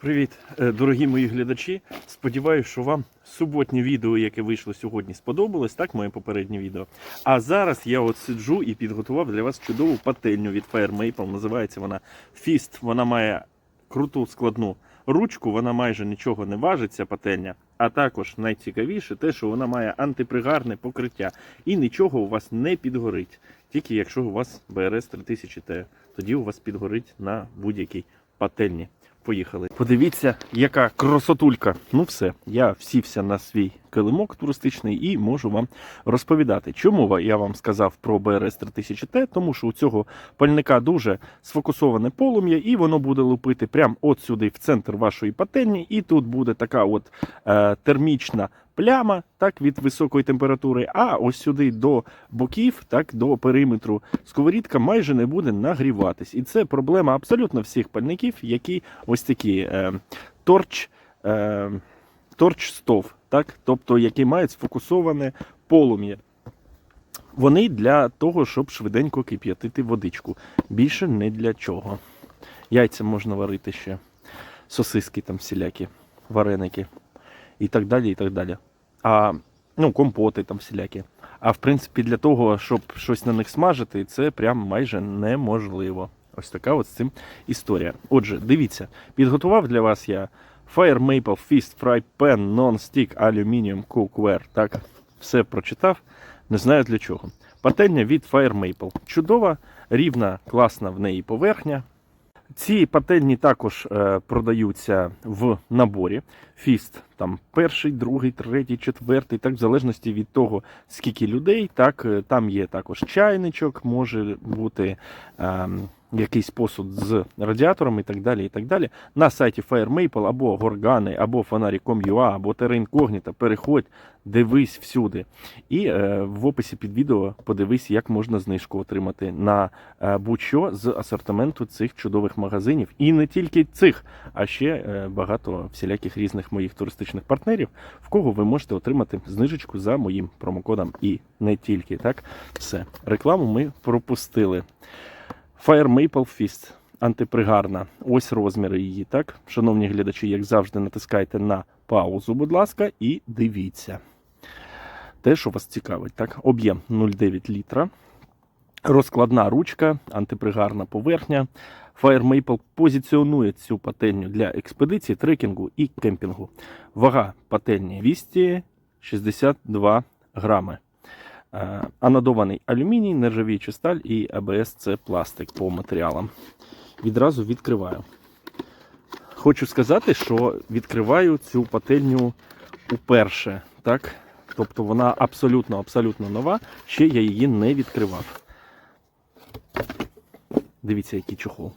Привіт, е, дорогі мої глядачі. Сподіваюся, що вам суботнє відео, яке вийшло сьогодні, сподобалось, так, моє попереднє відео. А зараз я от сиджу і підготував для вас чудову пательню від Fire Maple. Називається вона Fist. Вона має круту складну ручку, вона майже нічого не важить, ця пательня. А також найцікавіше те, що вона має антипригарне покриття і нічого у вас не підгорить. Тільки якщо у вас BRS 3000T, тоді у вас підгорить на будь-якій пательні. Поїхали. Подивіться, яка красотулька. Ну все, я всівся на свій килимок туристичний і можу вам розповідати, чому я вам сказав про БРС 3000 Т, тому що у цього пальника дуже сфокусоване полум'я, і воно буде лупити прямо от сюди, в центр вашої пательні, і тут буде така от е, термічна пляма так від високої температури. А ось сюди до боків, так до периметру сковорідка майже не буде нагріватись. І це проблема абсолютно всіх пальників, які ось такі е, торч, е, торч стов, так, тобто які мають сфокусоване полум'я. Вони для того, щоб швиденько кип'ятити водичку. Більше не для чого. Яйця можна варити ще, сосиски там всілякі, вареники і так далі. і так далі. А ну, компоти там всілякі. А в принципі, для того, щоб щось на них смажити, це прям майже неможливо. Ось така от з цим історія. Отже, дивіться, підготував для вас я Fire Maple Fist Fry Pan Non-Stick Aluminium Cookware. Так, все прочитав. Не знаю для чого. Пательня від Fire Maple. Чудова, рівна, класна в неї поверхня. Ці пательні також е, продаються в наборі. Фіст там перший, другий, третій, четвертий, так в залежності від того, скільки людей. Так, е, там є також чайничок, може бути е, якийсь посуд з радіатором і так далі. і так далі. На сайті Fire Maple або Горгани, або Фонарі.com.ua, або Terra Incognita. Переходь, дивись всюди. І е, в описі під відео подивись, як можна знижку отримати на е, будь-що з асортименту цих чудових магазинів. І не тільки цих, а ще е, багато всіляких різних моїх туристичних партнерів, в кого ви можете отримати знижечку за моїм промокодом. І не тільки так. Все, рекламу ми пропустили. Fire Maple Fist. Антипригарна. Ось розміри її. Так, шановні глядачі, як завжди, натискайте на паузу, будь ласка, і дивіться. Те, що вас цікавить, так, об'єм 0,9 літра. Розкладна ручка, антипригарна поверхня. Fire Maple позиціонує цю пательню для експедиції, трекінгу і кемпінгу. Вага пательні 262 грами. Е, Анодований алюміній, нержавіюча сталь і АБС це пластик по матеріалам. Відразу відкриваю. Хочу сказати, що відкриваю цю пательню уперше. Так? Тобто вона абсолютно абсолютно нова. Ще я її не відкривав. Дивіться, який чохол.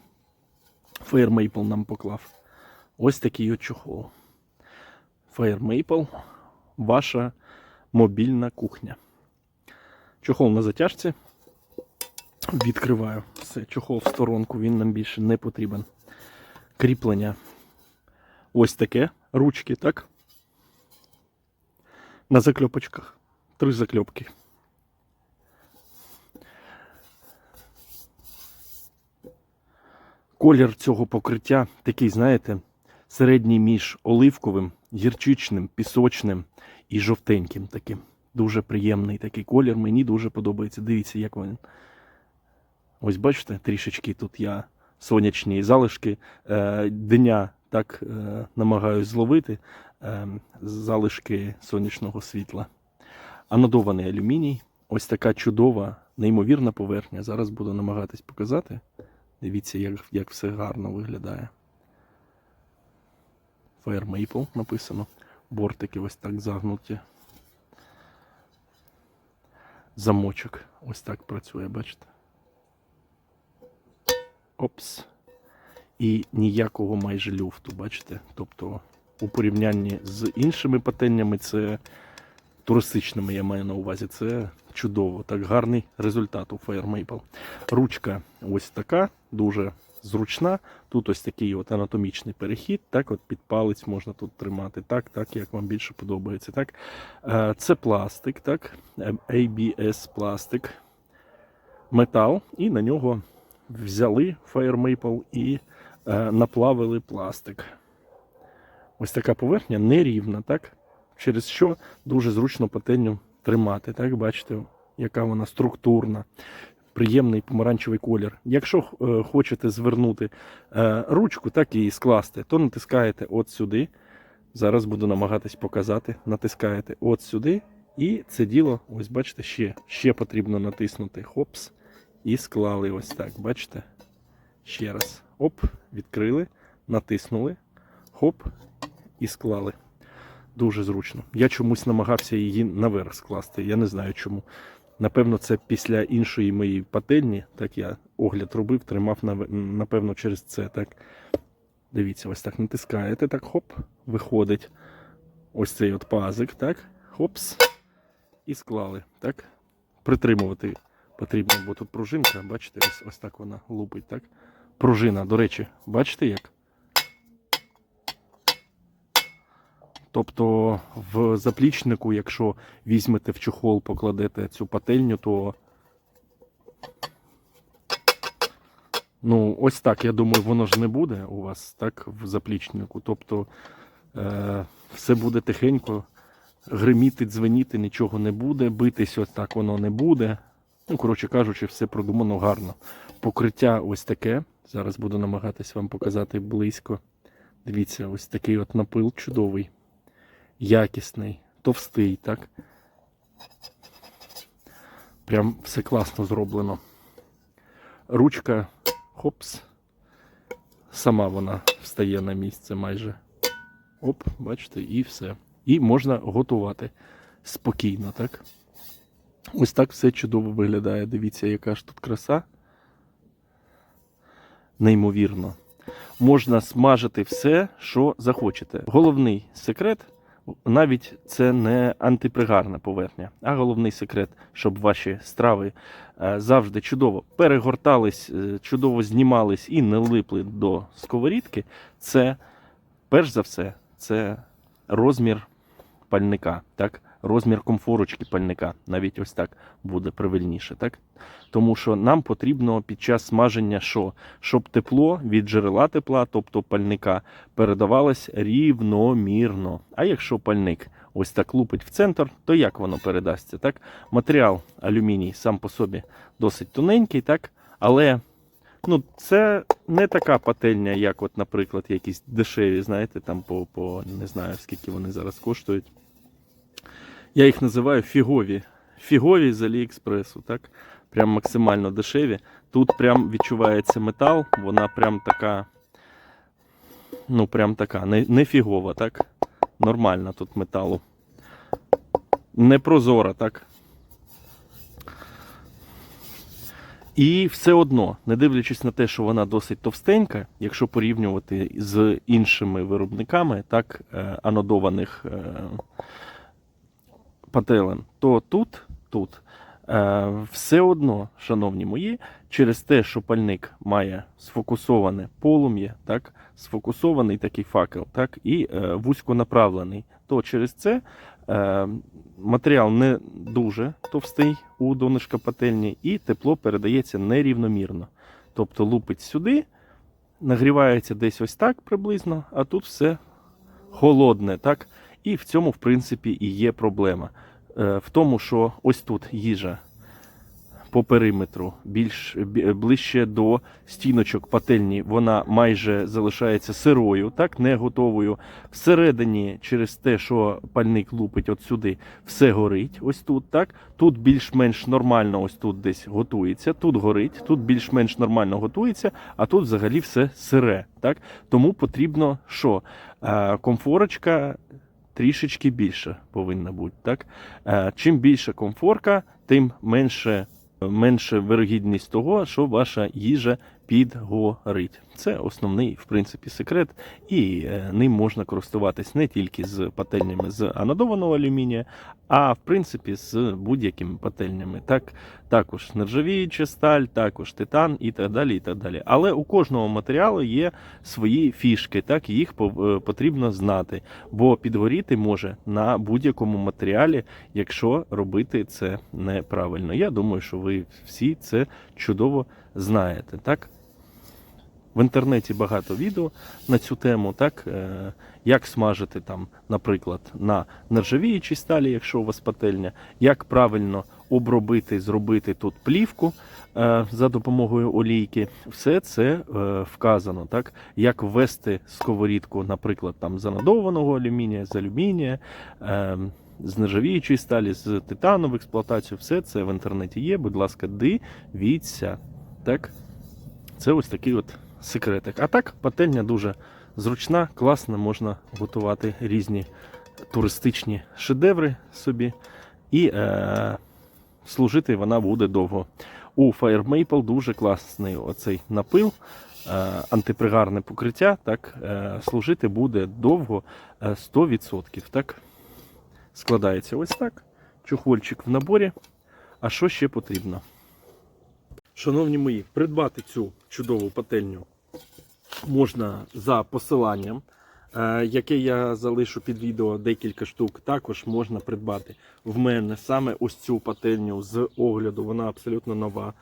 Fire Maple нам поклав. Ось такий от чохол. Fire Maple ваша мобільна кухня. Чохол на затяжці. Відкриваю. Все, чохол в сторонку, він нам більше не потрібен. Кріплення. Ось таке. Ручки, так? На закльопочках. Три закльопки. Колір цього покриття такий, знаєте, середній між оливковим, гірчичним, пісочним і жовтеньким таким. Дуже приємний такий колір. Мені дуже подобається. Дивіться, як він. Ось бачите, трішечки тут я сонячні залишки е, дня так е, намагаюсь зловити е, залишки сонячного світла. Анодований алюміній. Ось така чудова, неймовірна поверхня. Зараз буду намагатись показати. Дивіться, як, як все гарно виглядає. Fire Maple написано. Бортики ось так загнуті. Замочок. Ось так працює, бачите? Опс. І ніякого майже люфту, бачите? Тобто, у порівнянні з іншими пательнями, це туристичними, я маю на увазі, це чудово. Так гарний результат у Fire Maple. Ручка ось така, дуже зручна. Тут ось такий от анатомічний перехід. Так, от під палець можна тут тримати. Так, так, як вам більше подобається. Так. Е, Це пластик, так, ABS пластик, метал, і на нього взяли Fire Maple і е, наплавили пластик. ось така поверхня нерівна, так? Через що дуже зручно пательню тримати. Так, бачите, яка вона структурна, приємний помаранчевий колір. Якщо е, хочете звернути е, ручку, так і скласти, то натискаєте от сюди. Зараз буду намагатись показати. Натискаєте от сюди, і це діло, ось бачите, ще, ще потрібно натиснути. Хопс. І склали ось так. Бачите? Ще раз. Оп, відкрили, натиснули, хоп, і склали. Дуже зручно. Я чомусь намагався її наверх скласти. Я не знаю чому. Напевно, це після іншої моєї пательні, так я огляд робив, тримав, напевно, через це. Так. Дивіться, ось так натискаєте, так, хоп, виходить ось цей от пазик, так, хопс, і склали. так. Притримувати потрібно, бо тут пружинка, бачите, ось, ось так вона лупить, так. Пружина, до речі, бачите як? Тобто в заплічнику, якщо візьмете в чохол, покладете цю пательню, то ну, ось так, я думаю, воно ж не буде у вас так в заплічнику. Тобто е, все буде тихенько, гриміти, дзвеніти, нічого не буде, битись ось так воно не буде. Ну, коротше кажучи, все продумано гарно. Покриття ось таке. Зараз буду намагатись вам показати близько. Дивіться, ось такий от напил чудовий якісний, товстий, так? Прям все класно зроблено. Ручка, хопс, сама вона встає на місце майже. Оп, бачите, і все. І можна готувати спокійно, так? Ось так все чудово виглядає. Дивіться, яка ж тут краса. Неймовірно. Можна смажити все, що захочете. Головний секрет навіть це не антипригарна поверхня, а головний секрет, щоб ваші страви е, завжди чудово перегортались, е, чудово знімались і не липли до сковорідки. Це перш за все, це розмір пальника, так? Розмір комфорочки пальника. Навіть ось так буде правильніше. Так? Тому що нам потрібно під час смаження що? Щоб тепло від джерела тепла, тобто пальника, передавалось рівномірно. А якщо пальник ось так лупить в центр, то як воно передасться? Так? Матеріал алюміній сам по собі досить тоненький, так? але ну, це не така пательня, як, от, наприклад, якісь дешеві, знаєте, там по, по не знаю, скільки вони зараз коштують. Я їх називаю фігові. Фігові з Аліекспресу, так? Прям максимально дешеві. Тут прям відчувається метал, вона прям така. Ну, прям така, не, не фігова, так? Нормальна тут металу. Не прозора, так? І все одно, не дивлячись на те, що вона досить товстенька, якщо порівнювати з іншими виробниками, так, е, анодованих е, пателен, то тут, тут е, все одно, шановні мої, через те, що пальник має сфокусоване полум'я, так, сфокусований такий факел, так, і е, вузьконаправлений, то через це е, матеріал не дуже товстий у донышка пательні, і тепло передається нерівномірно. Тобто лупить сюди, нагрівається десь ось так приблизно, а тут все холодне. так. І в цьому, в принципі, і є проблема. Е, В тому, що ось тут їжа по периметру, більш ближче до стіночок пательні, вона майже залишається сирою, так, не готовою. Всередині, через те, що пальник лупить от сюди, все горить. Ось тут, так. Тут більш-менш нормально, ось тут десь готується, тут горить, тут більш-менш нормально готується, а тут взагалі все сире. Так? Тому потрібно що? Е, Комфорочка трішечки більше повинна бути. Так? Е, Чим більше комфорка, тим менше, менше вирогідність того, що ваша їжа підгорить. Це основний, в принципі, секрет, і е, ним можна користуватись не тільки з пательнями з анодованого алюмінія, а в принципі з будь-якими пательнями. Так, також нержавіюча сталь, також титан і так далі. і так далі. Але у кожного матеріалу є свої фішки, так їх е, потрібно знати, бо підгоріти може на будь-якому матеріалі, якщо робити це неправильно. Я думаю, що ви всі це чудово знаєте, так? В інтернеті багато відео на цю тему, так, е, як смажити там, наприклад, на нержавіючій сталі, якщо у вас пательня, як правильно обробити, зробити тут плівку е, за допомогою олійки. Все це е, вказано, так, як ввести сковорідку, наприклад, там з анодованого алюмінія, з алюмінія. З нержавіючої сталі, з титану в експлуатацію, все це в інтернеті є. Будь ласка, дивіться. Так? Це ось такий от секретик. А так, пательня дуже зручна, класна, можна готувати різні туристичні шедеври собі. І е, служити вона буде довго. У Fire Maple дуже класний оцей напил, е, антипригарне покриття. Так, е, служити буде довго е, 100%. Так? Складається ось так. Чухольчик в наборі. А що ще потрібно? Шановні мої, придбати цю чудову пательню можна за посиланням, е, яке я залишу під відео декілька штук. Також можна придбати в мене саме ось цю пательню з огляду. Вона абсолютно нова.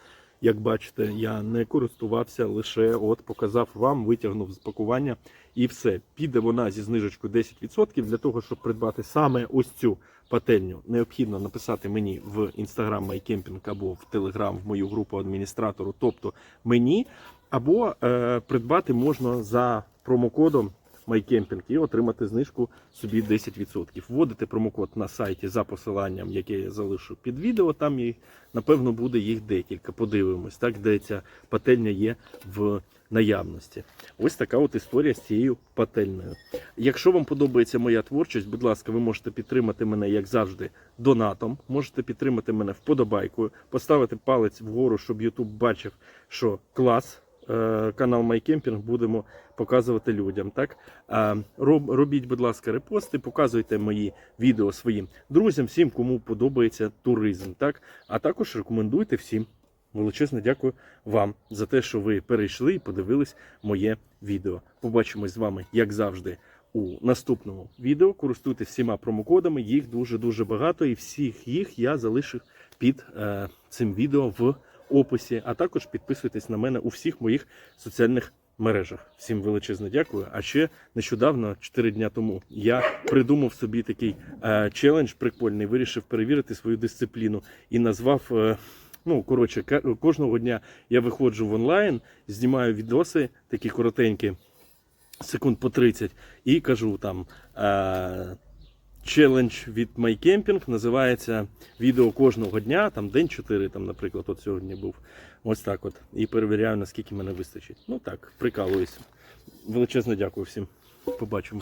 Як бачите, я не користувався, лише от показав вам, витягнув з пакування і все. Піде вона зі знижечкою 10%. Для того, щоб придбати саме ось цю пательню, необхідно написати мені в Instagram MyCamping або в Telegram в мою групу адміністратору, тобто мені, або е, придбати можна за промокодом MyCamping і отримати знижку собі 10%. Вводите промокод на сайті за посиланням, яке я залишу під відео. Там їх, напевно, буде їх декілька. Подивимось, так, де ця пательня є в наявності. Ось така от історія з цією пательнею. Якщо вам подобається моя творчість, будь ласка, ви можете підтримати мене, як завжди, донатом. Можете підтримати мене вподобайкою, поставити палець вгору, щоб YouTube бачив, що клас. Е, Канал MyCamping будемо показувати людям. Так робіть, будь ласка, репости, показуйте мої відео своїм друзям, всім, кому подобається туризм. Так, а також рекомендуйте всім. Величезне дякую вам за те, що ви перейшли і подивились моє відео. Побачимось з вами, як завжди, у наступному відео. Користуйтесь всіма промокодами, їх дуже-дуже багато, і всіх їх я залишив під е, цим відео в описі. А також підписуйтесь на мене у всіх моїх соціальних мережах. Всім величезне дякую. А ще нещодавно, 4 дня тому, я придумав собі такий е, челендж прикольний, вирішив перевірити свою дисципліну і назвав. Е, Ну, коротше, кожного дня я виходжу в онлайн, знімаю відоси, такі коротенькі, секунд по 30, і кажу там. Е- Челендж від MyCamping називається відео кожного дня, там день 4, там, наприклад, от сьогодні був. Ось так от. І перевіряю, наскільки мене вистачить. Ну так, прикалуюся. Величезно дякую всім. Побачимо.